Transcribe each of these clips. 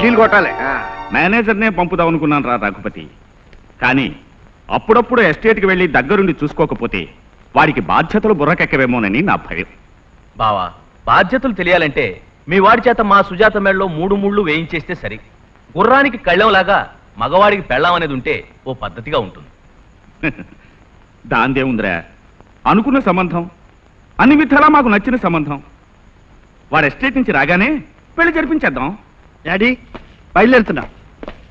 ఇడ్లీలు కొట్టాలి. ఆ. మేనేజర్నే పంపుదాం అనుకున్నాను రా రఘుపతి. కానీ అప్పుడప్పుడు ఎస్టేట్కి వెళ్ళి దగ్గరుండి చూసుకోకపోతే వాడికి బాధ్యతలు బుర్రకెక్కవేమోనని నా భయం. బావా బాధ్యతలు తెలియాలంటే మీ వాడి చేత మా సుజాత మెడలో మూడు ముళ్ళు వేయించేస్తే సరి. గుర్రానికి కళ్ళంలాగా మగవాడికి పెళ్ళం అనేది ఉంటే ఓ పద్ధతిగా ఉంటుంది. దాందేముందిరా అనుకున్న సంబంధం అన్ని విధాలా మాకు నచ్చిన సంబంధం. వాడు ఎస్టేట్ నుంచి రాగానే పెళ్ళి జరిపించేద్దాం. డాడీ బయలుదేరుతున్నా.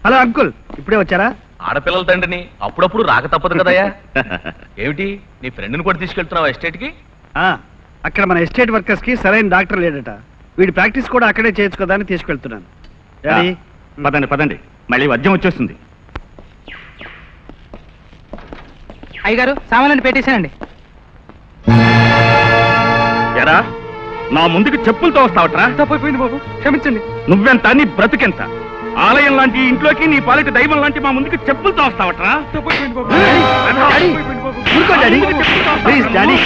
హలో అంకుల్ ఇప్పుడే వచ్చారా? ఆడపిల్లల తండ్రిని అప్పుడప్పుడు రాక తప్పదు కదయ్యా. ఏమిటి నీ ఫ్రెండ్ని కూడా తీసుకెళ్తున్నావా ఎస్టేట్కి? ఆ, అక్కడ మన ఎస్టేట్ వర్కర్స్కి సరైన డాక్టర్ లేడట. వీడి ప్రాక్టీస్ కూడా అక్కడే చేయొచ్చు కదా అని తీసుకెళ్తున్నాను. డాడీ. పదండి పదండి. మళ్ళీ వద్యం వచ్చేస్తుంది. అయ్యగారు సామాన్లు పెట్టేశానండి. ఎరా నా ముందుకు చెప్పులతో వస్తావట్రా? తప్పైపోయింది బాబు. క్షమించండి. నువ్వెంత నీ బ్రతుకెంత? ఆలయం లాంటి ఇంట్లోకి నీ పాలిట దైవం లాంటి మా ముందుకు చెప్పులతో వస్తావట్రా? డాడీ ఊరుకో డాడీ. Please daddy.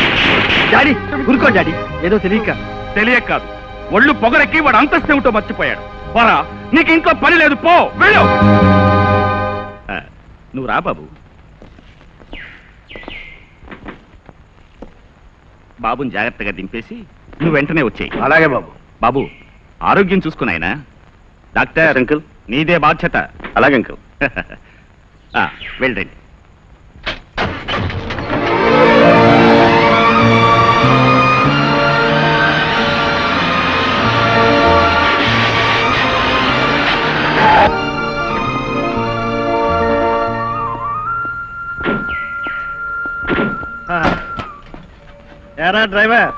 డాడీ ఊరుకో డాడీ. ఏదో తెలియక. తెలియక కాదు. ఒళ్ళు పొగరెక్కి వాడు అంతస్తు ఏమిటో మర్చిపోయాడు. పోరా నీకు ఇంట్లో పని లేదు పో వెళ్ళు. నువ్వు రా బాబు. బాబుని జాగ్రత్తగా దింపేసి నువ్వు వెంటనే వచ్చేయి. అలాగే బాబు. బాబు ఆరోగ్యం చూసుకున్నాయన డాక్టర్ అంకుల్ నీదే బాధ్యత. అలాగే అంకుల్ వెళ్ళండి. డ్రైవర్?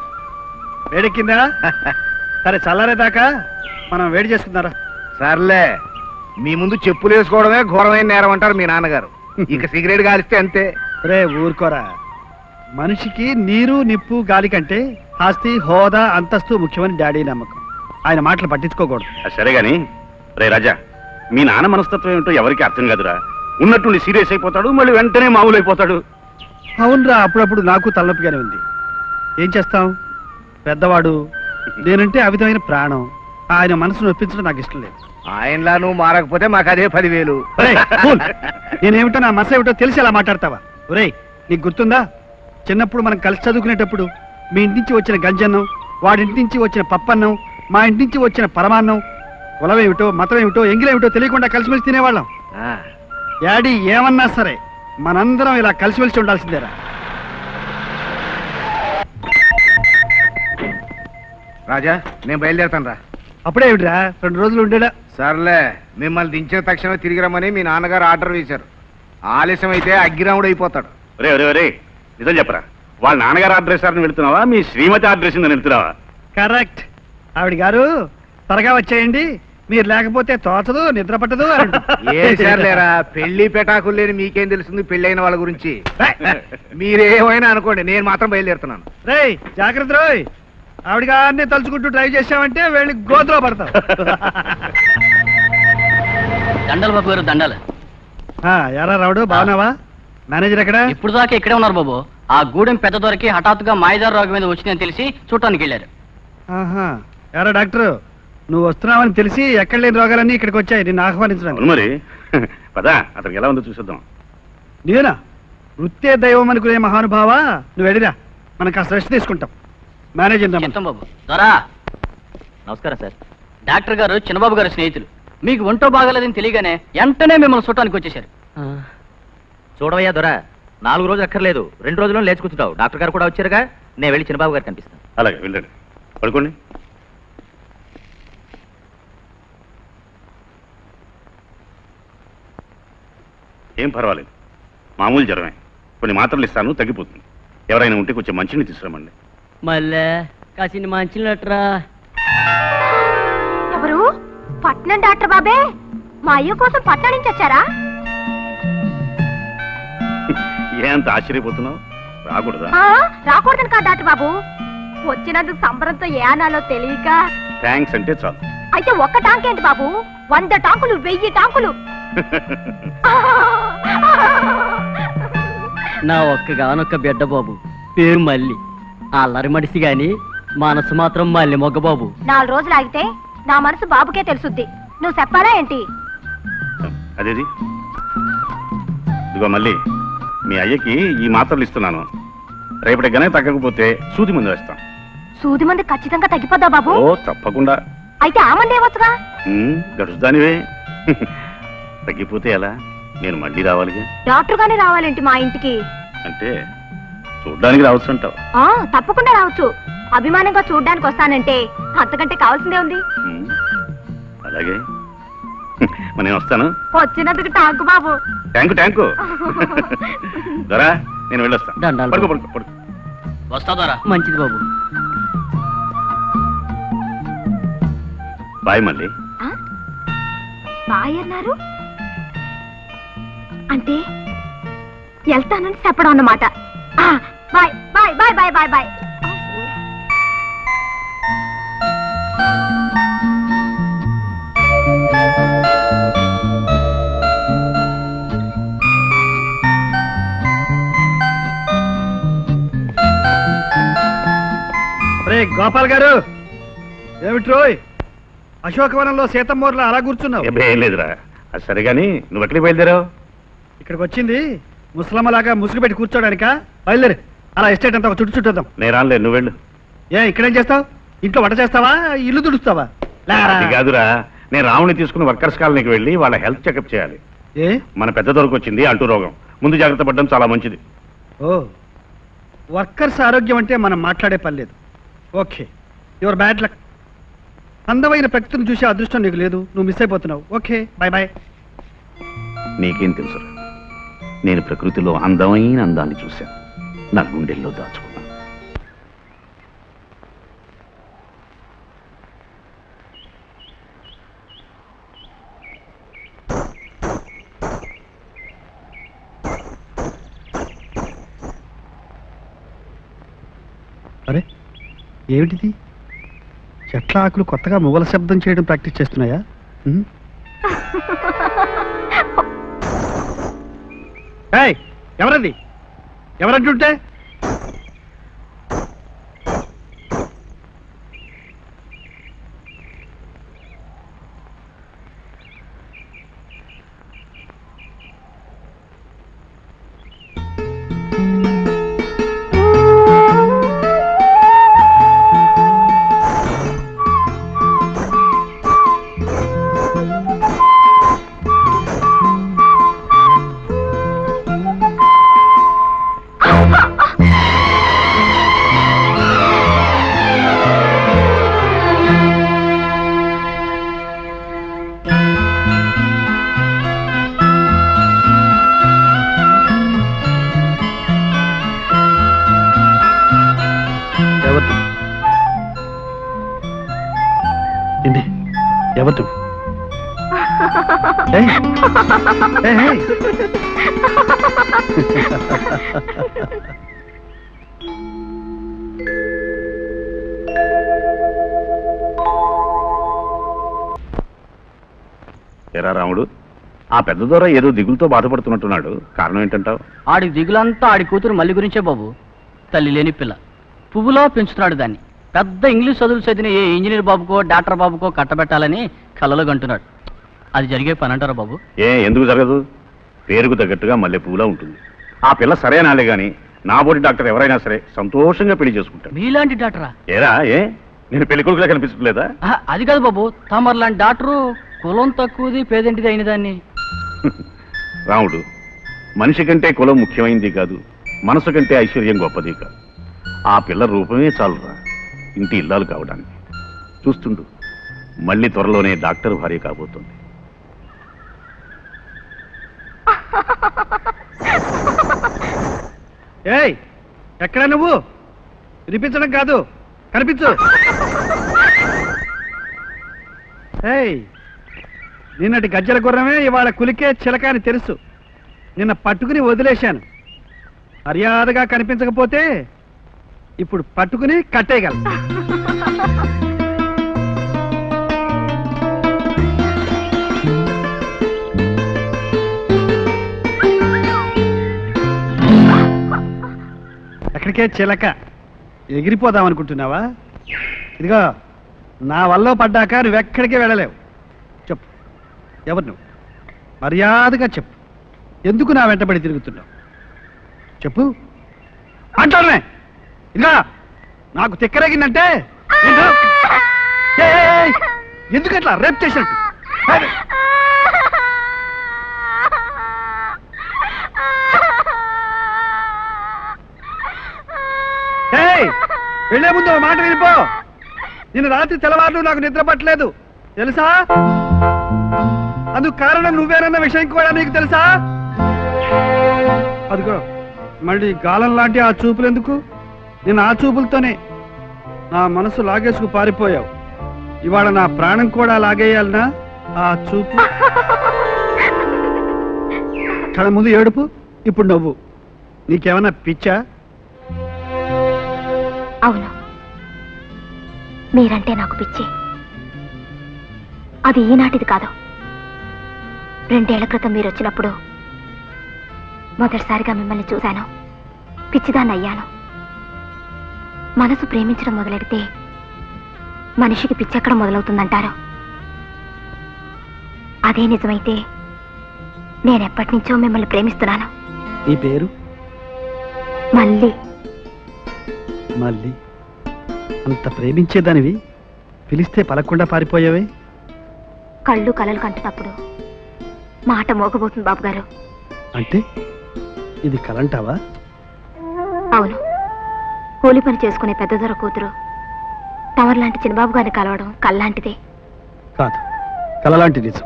వేడెక్కిందా? సరే చల్లారేదాకా మనం వేడి చేసుకుందారా. సర్లే మీ ముందు చెప్పులు వేసుకోవడమే ఘోరమైన నేరం అంటారు మీ నాన్నగారు. ఇక సిగరెట్ కాలిస్తే అంతే. రే ఊరుకోరా. మనిషికి నీరు నిప్పు గాలి కంటే ఆస్తి హోదా అంతస్తు ముఖ్యమని డాడీ నమ్మకం. ఆయన మాటలు పట్టించుకోకూడదు. సరే గాని రే రాజా మీ నాన్న మనస్తత్వం ఏమిటో ఎవరికి అర్థం కాదురా. ఉన్నట్టుండి సీరియస్ అయిపోతాడు మళ్ళీ వెంటనే మామూలు అయిపోతాడు అవునరా అప్పుడప్పుడు నాకు తలనొప్పిగానే ఉంది. ఏం చేస్తాం? పెద్దవాడు నేనంటే ఆ విధమైన ప్రాణం. ఆయన మనసును ఒప్పించడం నాకు ఇష్టం లేదు. ఆయనలా నువ్వు మారకపోతే మాకు అదే పదివేలు. ఒరేయ్. నేనేమిటో నా మస ఏమిటో తెలిసి అలా మాట్లాడతావా? ఒరేయ్ నీకు గుర్తుందా? చిన్నప్పుడు మనం కలిసి చదువుకునేటప్పుడు మీ ఇంటి నుంచి వచ్చిన గంజన్నం వాడింటి నుంచి వచ్చిన పప్పన్నం మా ఇంటి నుంచి వచ్చిన పరమాన్నం కులం ఏమిటో మతం ఏమిటో ఎంగిలేమిటో తెలియకుండా కలిసిమెలిసి తినేవాళ్ళం. ఆ, డాడీ ఏమన్నా సరే మనందరం ఇలా కలిసిమెలిసి ఉండాల్సిందేరా. రాజా నేను బయలుదేరుతాను రా అప్పుడే ఏమిటిరా? రెండు రోజులు ఉండేడా? సర్లే మిమ్మల్ని దించిన తక్షణమే తిరిగి రమ్మని మీ నాన్నగారు ఆర్డర్ వేశారు. ఆలస్యం అయితే అగ్గిరాముడు అయిపోతాడు. రే రే రే నిజం చెప్పరా? వాళ్ళ నాన్నగారు అడ్రస్ అని వెళ్తున్నావా? మీ శ్రీమతి అడ్రస్ అని వెళ్తున్నావా? కరెక్ట్. ఆవిడ గారు త్వరగా వచ్చేయండి. మీరు లేకపోతే తోచదు నిద్ర పట్టదు సర్లేరా పెళ్ళి పెటాకులు లేని మీకేం తెలుస్తుంది పెళ్ళైన వాళ్ళ గురించి? మీరేమైనా అనుకోండి నేను మాత్రం బయలుదేరుతున్నాను. రేయ్ జాగ్రత్త రోయ్. ఆవిడ గారిని తలుచుకుంటూ డ్రైవ్ చేసామంటే వెళ్ళి గోతులో పడతాం దండలు బాబు గారు దండలు. ఆ, ఎరా రావుడు బాగున్నావా? మేనేజర్ ఎక్కడ? ఇప్పుడు దాకా ఇక్కడే ఉన్నారు బాబు. ఆ గూడెం పెద్ద దొరికి హఠాత్తుగా మాయదారు రోగం మీద వచ్చిందని తెలిసి చూడటానికి వెళ్ళారు. ఆహా. ఎరా డాక్టర్ నువ్వు వస్తున్నావని తెలిసి ఎక్కడ లేని రోగాలన్నీ ఇక్కడికి వచ్చాయి. నిన్ను ఆహ్వానించడానికి. అవును మరి. పదా అతనికి ఎలా ఉందో చూసేద్దాం. నేనా? వృత్తే దైవం అనుకునే మహానుభావ? నువ్వు వెళ్ళిరా. మనం కాస్త రెస్ట్ తీసుకుంటాం. బాబు. దొరా నమస్కారం సార్. డాక్టర్ గారు చిన్నబాబు గారు స్నేహితులు. మీకు ఒంటో బాగాలేదని తెలియగానే వెంటనే మిమ్మల్ని చూడటానికి వచ్చేసారు చూడవయ్యా దొర. నాలుగు రోజులు అక్కర్లేదు. రెండు రోజుల్లో లేచి కూర్చుంటావు. డాక్టర్ గారు కూడా వచ్చారుగా? నేను వెళ్ళి చిన్నబాబు గారు కనిపిస్తాను. అలాగే వెళ్ళండి. పడుకోండి. ఏం పర్వాలేదు. మామూలు జ్వరమే. కొన్ని మాత్రలు ఇస్తాను తగ్గిపోతుంది. ఎవరైనా ఉంటే కొంచెం మంచిని తీసుకురమండి మళ్ళీ కాసిన మంచినట్రా. ఎవరు? పట్నం డాక్టర్ బాబే? మా అయ్య కోసం పట్నం నుంచి వచ్చారా? ఏ అంత ఆశ్చర్యపోతున్నావు? రాకూడదా? ఆ, రాకూడదని కాదు డాక్టర్ బాబు. వచ్చినందుకు సంబరంతో ఏ అనాలో తెలియక. థ్యాంక్స్ అంటే చాలు. అయితే ఒక్క టాంక్ ఏంటి బాబు? వంద టాంకులు వెయ్యి టాంకులు. నా ఒక్కగానొక్క బిడ్డ బాబు. పేరు మల్లి. అల్లరి మడిసి గాని మనసు మాత్రం మల్లి మొగ్గ బాబు నాలుగు రోజులు ఆగితే నా మనసు బాబుకే తెలుసుద్ది. నువ్వు చెప్పాలా ఏంటి? అదేది? ఇదిగో మళ్ళీ మీ అయ్యకి ఈ మాత్రలు ఇస్తున్నాను. రేపటి గనే తగ్గకపోతే సూది ముందు వేస్తాం. సూది మంది ఖచ్చితంగా తగ్గిపోద్దా బాబు? ఓ తప్పకుండా. అయితే ఆ మంది ఏమొచ్చుగా? ఉమ్, గడుచుదానివే తగ్గిపోతే ఎలా? నేను మళ్ళీ రావాలిగా. డాక్టర్ గానే రావాలేంటి మా ఇంటికి? అంటే చూడ్డానికి రావచ్చు అంటావు. ఆ తప్పకుండా రావచ్చు. అభిమానంగా చూడ్డానికి వస్తానంటే అంతకంటే కావాల్సిందే ఉంది. ఉమ్, అలాగే. మరి నేను వస్తాను. వచ్చినందుకు టాంకు బాబు. ట్యాంకు ట్యాంకు దొరా నేను వెళ్ళొస్తాను. దండాలు. పడుకో పడుకో పడుకో. వస్తాదారా మంచిది బాబు. బాయ్ మళ్ళీ. ఆ? బాయ్ అన్నారు? అంటే వెళ్తానని చెప్పడం అన్నమాట. ఆ, bye bye bye bye bye bye రే గోపాల్ గారు. ఏమిటి రోయ్? అశోకవనంలో సీతమ్మూర్లో అలా కూర్చున్నావు. ఏం ఏం లేదురా. అది సరే కానీ నువ్వు ఎక్కడికి బయలుదేరావు? ఇక్కడికి వచ్చింది ముసలమ్మలాగా ముసుగు పెట్టి కూర్చోడానికా? బయలుదేరి. అలా ఎస్టేట్ అంతా ఒక చుట్టు చుట్టేద్దాం. నేను రానులే నువ్వు వెళ్ళు. ఏ ఇక్కడేం చేస్తావు? ఇంట్లో వంట చేస్తావా? ఇల్లు తుడుస్తావా లేరా. అది కాదురా. నేను రావుని తీసుకుని వర్కర్స్ కాలనీకి వెళ్ళి వాళ్ళ హెల్త్ చెకప్ చేయాలి. ఏ? మన పెద్ద దొరకు వచ్చింది అంటూ రోగం. ముందు జాగ్రత్త పడడం చాలా మంచిది. ఓ. వర్కర్స్ ఆరోగ్యం అంటే మనం మాట్లాడే పని లేదు. ఓకే. Your bad luck. అందమైన ప్రకృతిని చూసే అదృష్టం నీకు లేదు. నువ్వు మిస్ అయిపోతున్నావు. ఓకే బాయ్ బాయ్ నీకేం తెలుసురా? నేను ప్రకృతిలో అందమైన అందాన్ని చూశాను. నా గుండెల్లో దాచుకున్నాను. అరే ఏమిటిది? చెట్ల ఆకులు కొత్తగా మువ్వల శబ్దం చేయడం ప్రాక్టీస్ చేస్తున్నాయా? ఎవరది ఎవరంటుంటే? ఏయ్, ఏయ్. ఎరా రాముడు ఆ పెద్ద దొర ఏదో దిగులతో బాధపడుతున్నట్టున్నాడు. కారణం ఏంటంటావు? ఆడి దిగులంతా ఆడి కూతురు మల్లి గురించే బాబు. తల్లి లేని పిల్ల. పువ్వులో పెంచుతున్నాడు దాన్ని. పెద్ద ఇంగ్లీష్ చదువులు చదివిన ఏ ఇంజనీర్ బాబుకో డాక్టర్ బాబుకో కట్టబెట్టాలని కలలో గంటున్నాడు అది జరిగే పని అంటారా బాబు? ఏ ఎందుకు జరగదు? పేరుకు తగ్గట్టుగా మల్లె పువ్వులా ఉంటుంది. ఆ పిల్ల సరేనాలే గాని నా బోటి డాక్టర్ ఎవరైనా సరే సంతోషంగా పెళ్ళి చేసుకుంటాడు. మీలాంటి డాక్టరా? ఏరా ఏ? నేను పెళ్ళి కొడుకులా కనిపించట్లేదా ఆహా, అది కాదు బాబు తమరు లాంటి డాక్టరు కులం తక్కువది పేదంటిది అయిన దాన్ని. రాముడు మనిషి కంటే కులం ముఖ్యమైనది కాదు మనసు కంటే ఐశ్వర్యం గొప్పది కాదు. ఆ పిల్ల రూపమే చాలురా. ఇంటి ఇల్లాలు కావడానికి. చూస్తుండు మళ్ళీ త్వరలోనే డాక్టర్ భార్య కాబోతుంది. ఏయ్ ఎక్కడ నువ్వు? వినిపించడం కాదు కనిపించు. ఏయ్ నిన్నటి గజ్జల గుర్రమే ఇవాళ కులికే చిలక అని తెలుసు. నిన్న పట్టుకుని వదిలేశాను. మర్యాదగా కనిపించకపోతే ఇప్పుడు పట్టుకుని కట్టేయగలం. ఎక్కడికే చిలక? ఎగిరిపోదాం అనుకుంటున్నావా ఇదిగో నా వల్ల పడ్డాక నువ్వెక్కడికి వెళ్ళలేవు. చెప్పు. ఎవరు నువ్వు? మర్యాదగా చెప్పు. ఎందుకు నా వెంటబడి తిరుగుతున్నావు? చెప్పు. అంటానే ఇదిగా నాకు తిక్కరేగిందంటే? ఏంటో? ఏయ్, ఏయ్, ఏయ్, ఎందుకు అట్లా రేప్ చేసినట్టు. వెళ్ళే ముందు మాట వినిపో. నిన్న రాత్రి తెల్లవారులు నాకు నిద్ర పట్టలేదు. తెలుసా? అందుకు కారణం నువ్వేనన్న విషయం కూడా నీకు తెలుసా? అదిగో మళ్ళీ గాలం లాంటి ఆ చూపులు ఎందుకు? నేను ఆ చూపులతోనే నా మనసు లాగేసుకు పారిపోయావు. ఇవాళ నా ప్రాణం కూడా లాగేయాలనా? ఆ చూపు. క్షణం ముందు ఏడుపు ఇప్పుడు నవ్వు. నీకేమన్నా పిచ్చా? అవును. మీరంటే నాకు పిచ్చి. అది ఈనాటిది కాదు. రెండేళ్ళ క్రితం మీరు వచ్చినప్పుడు మొదటిసారిగా మిమ్మల్ని చూశాను. పిచ్చిదాన్ని అయ్యాను. మనసు ప్రేమించడం మొదలెడితే మనిషికి పిచ్చెక్కడ మొదలవుతుందంటారు. అదే నిజమైతే నేనెప్పటి నుంచో మిమ్మల్ని ప్రేమిస్తున్నాను. నీ పేరు? మళ్ళీ మళ్ళీ అంత ప్రేమించేదానివి? పిలిస్తే పలకుండా పారిపోయావే? కళ్ళు కలలు కంటున్నప్పుడు మాట మోగబోతుంది బాబు గారు అంటే ఇది కలంటావా? అవును. కూలి పని చేసుకునే పెద్ద దొర కూతురు. తమరులాంటి చిన్నబాబు గారిని కలవడం కల్లాంటిదే కాదు కలలాంటి నిజం.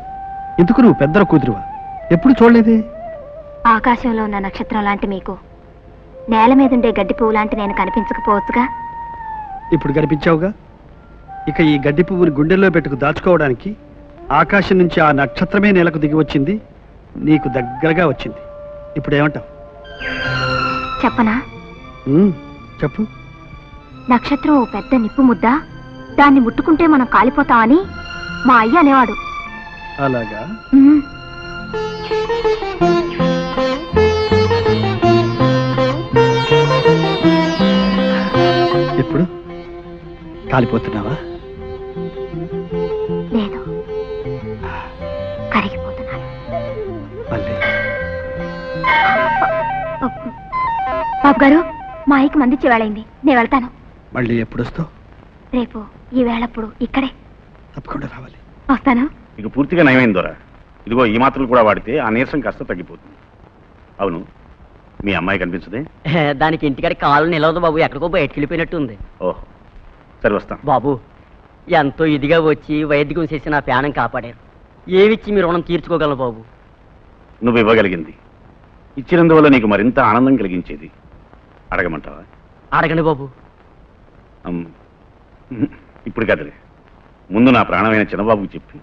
ఎందుకు నువ్వు పెద్దల కూతురువా? ఎప్పుడు చూడలేదే? ఆకాశంలో ఉన్న నక్షత్రం లాంటి మీకు. నేల మీదుండే గడ్డి పువ్వు లాంటి నేను కనిపించకపోవచ్చుగా? ఇప్పుడు కనిపించావుగా? ఇక ఈ గడ్డి పువ్వుని గుండెల్లో పెట్టుకు దాచుకోవడానికి ఆకాశం నుంచి ఆ నక్షత్రమే నేలకు దిగి వచ్చింది నీకు దగ్గరగా వచ్చింది. ఇప్పుడు ఏమంటావు? చెప్పనా? చెప్పు. నక్షత్రం ఓ పెద్ద నిప్పు ముద్ద. దాన్ని ముట్టుకుంటే మనం కాలిపోతామని మా అయ్య అనేవాడు. అలాగా? ఇప్పుడు కాలిపోతున్నావా? లేదు. కరిగిపోతున్నాను. మళ్ళీ? బాబు గారు మా అయ్యకి మందిచ్చే వేళైంది నేను వెళ్తాను. మళ్ళీ ఎప్పుడు వస్తావు రేపు ఈ వేళప్పుడు ఇక్కడే. తప్పకుండా రావాలి. వస్తాను. ఇక పూర్తిగా నయమైంది దొర. ఇదిగో ఈ మాత్రలు కూడా వాడితే ఆ నీరసం కాస్త తగ్గిపోతుంది. అవును మీ అమ్మాయి కనిపించదే? దానికి ఇంటికాడ కాలు నిలవదు బాబు. ఎక్కడికో బయటకు వెళ్ళిపోయినట్టుంది ఓహో సరే వస్తాం బాబు ఎంతో ఇదిగా వచ్చి వైద్యం చేసి నా ప్రాణం కాపాడారు. ఏమిచ్చి మీ రుణం తీర్చుకోగలరు బాబు? నువ్వు ఇవ్వగలిగింది. ఇచ్చినందువల్ల నీకు మరింత ఆనందం కలిగించేది. అడగమంటావా? అడగండి బాబు. అమ్, ఇప్పుడు కదలే. ముందు నా ప్రాణమైన చిన్నబాబుకి చెప్పి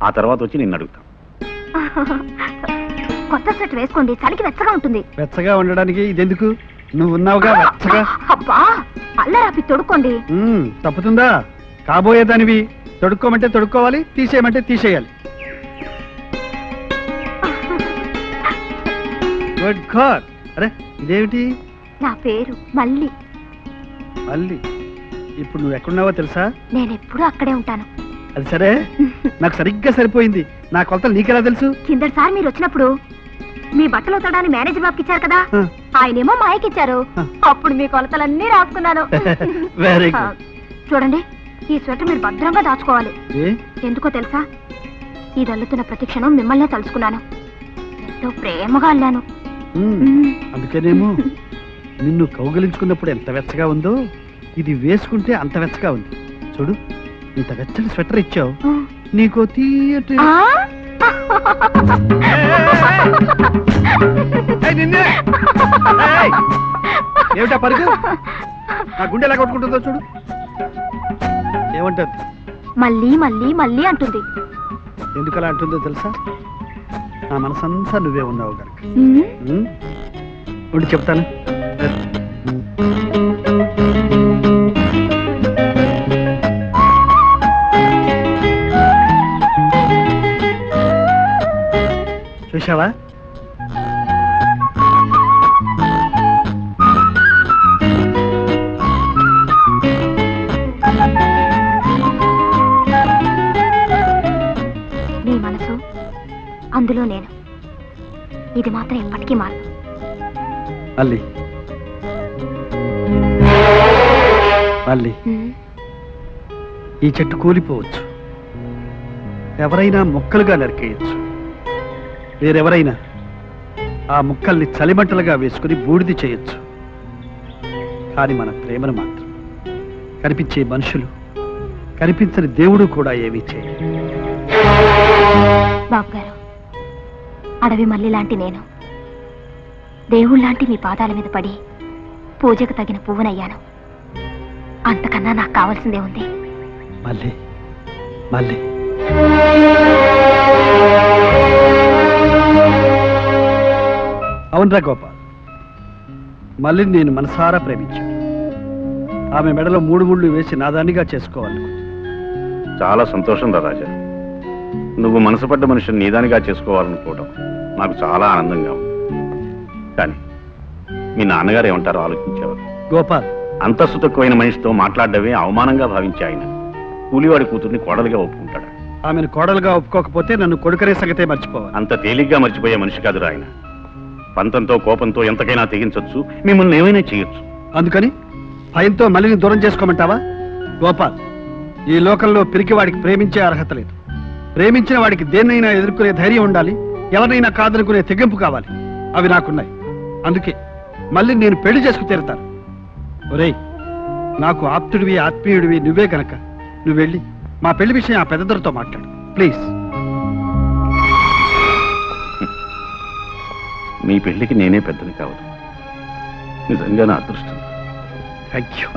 ఆ తర్వాత వచ్చి నిన్ను అడుగుతాం. కొత్త సెట్ వేసుకోండి చలికి వెచ్చగా ఉంటుంది. వెచ్చగా ఉండడానికి ఇదెందుకు? నువ్వు ఉన్నావుగా వెచ్చగా. అబ్బా అల్లరాపి తొడుక్కోండి. ఉమ్, తప్పుతుందా? కాబోయేదానివి తొడుక్కోమంటే తొడుక్కోవాలి తీసేయమంటే తీసేయాలి. గుడ్ గాడ్ అరే ఇదేమిటి? నా పేరు మళ్ళీ మళ్ళీ ఇప్పుడు నువ్వు ఎక్కడున్నావో తెలుసా? నేను ఎప్పుడూ అక్కడే ఉంటాను. అది సరే? నాకు సరిగ్గా సరిపోయింది. నా కొలతలు నీకెలా తెలుసు? కిందటిసారి మీరు వచ్చినప్పుడు మీ బట్టలు ఉతకడానికి మేనేజర్ బాబుకి ఇచ్చారు కదా. ఆయనేమో మాయకి ఇచ్చారు. ఆ. అప్పుడు మీ కొలతలన్నీ రాసుకున్నాను. చూడండి ఈ స్వెటర్ మీరు భద్రంగా దాచుకోవాలి. ఎందుకో తెలుసా? ఈ దల్లుతున్న ప్రతి క్షణం మిమ్మల్నే తలుచుకున్నాను. ఎంతో ప్రేమగా అల్లాను. అందుకేనేమో? నిన్ను కౌగలించుకున్నప్పుడు ఎంత వెచ్చగా ఉందో ఇది వేసుకుంటే అంత వెచ్చగా ఉంది. చూడు ఇంత వెచ్చని స్వెటర్ ఇచ్చావు. నీకో తీయటి! ఏమిటా పరుగు? నా గుండె ఎలా కొట్టుకుంటుందో చూడు. ఏమంటుంది? మళ్ళీ మళ్ళీ మళ్ళీ అంటుంది. ఎందుకు అలా అంటుందో తెలుసా? నా మనసంతా నువ్వే ఉన్నావు కనుక. ఉమ్? ఉండి చెప్తాను. చూసావా నీ మనసు అందులో నేను ఇది మాత్రం ఎప్పటికీ మారదు. అల్లి. మళ్ళీ ఈ చెట్టు కూలిపోవచ్చు. ఎవరైనా ముక్కలుగా నరికేయచ్చు. వేరెవరైనా ఆ ముక్కల్ని చలిమంటలుగా వేసుకుని బూడిది చేయొచ్చు. కానీ మన ప్రేమను మాత్రం కనిపించే మనుషులు కనిపించని దేవుడు కూడా ఏమీ చేయరు బాబు గారు అడవి మల్లి లాంటి నేను. దేవుళ్ళ లాంటి మీ పాదాల మీద పడి పూజకు తగిన పువ్వునయ్యాను. అంతకన్నా నాకు కావాల్సిందే ఉంది. మళ్ళీ మళ్ళీ. అవునరా గోపాల్. మళ్ళీ నేను మనసారా ప్రేమించాను ఆమె మెడలో మూడు ముళ్ళు వేసి నాదానిగా చేసుకోవాలనుకుంది చాలా సంతోషం రా రాజా. నువ్వు మనసు పడ్డ మనిషిని నీదానిగా చేసుకోవాలనుకోవడం నాకు చాలా ఆనందంగా ఉంది. కానీ మీ నాన్నగారు ఏమంటారో ఆలోచించేవారు. గోపాల్ అంతస్తు తక్కువైన మనిషితో మాట్లాడడమే అవమానంగా భావించే ఆయన. కూలివాడి కూతుర్ని కోడలుగా ఒప్పుకుంటాడు. ఆమెను కోడలుగా ఒప్పుకోకపోతే నన్ను కొడుకనే సంగతే మర్చిపోవాలి. అంత తేలిగ్గా మర్చిపోయే మనిషి కాదురా ఆయన. పంతంతో కోపంతో ఎంతకైనా తెగించొచ్చు. మిమ్మల్ని ఏమైనా చేయొచ్చు. అందుకని భయంతో మళ్ళీని దూరం చేసుకోమంటావా? గోపాల్ ఈ లోకంలో పిరికి వాడికి ప్రేమించే అర్హత లేదు. ప్రేమించిన వాడికి దేన్నైనా ఎదుర్కొనే ధైర్యం ఉండాలి. ఎవరినైనా కాదనుకునే తెగింపు కావాలి. అవి నాకున్నాయి. అందుకే మళ్ళీ నేను పెళ్ళి చేసుకు తీరుతాను. ఒరేయ్ నాకు ఆప్తుడివి ఆత్మీయుడివి నువ్వే గనక. నువ్వు వెళ్ళి మా పెళ్ళి విషయం ఆ పెద్దదొరతో మాట్లాడు. ప్లీజ్. మీ పెళ్ళికి నేనే పెద్దని కావదు నిజంగా నా అదృష్టం. Thank you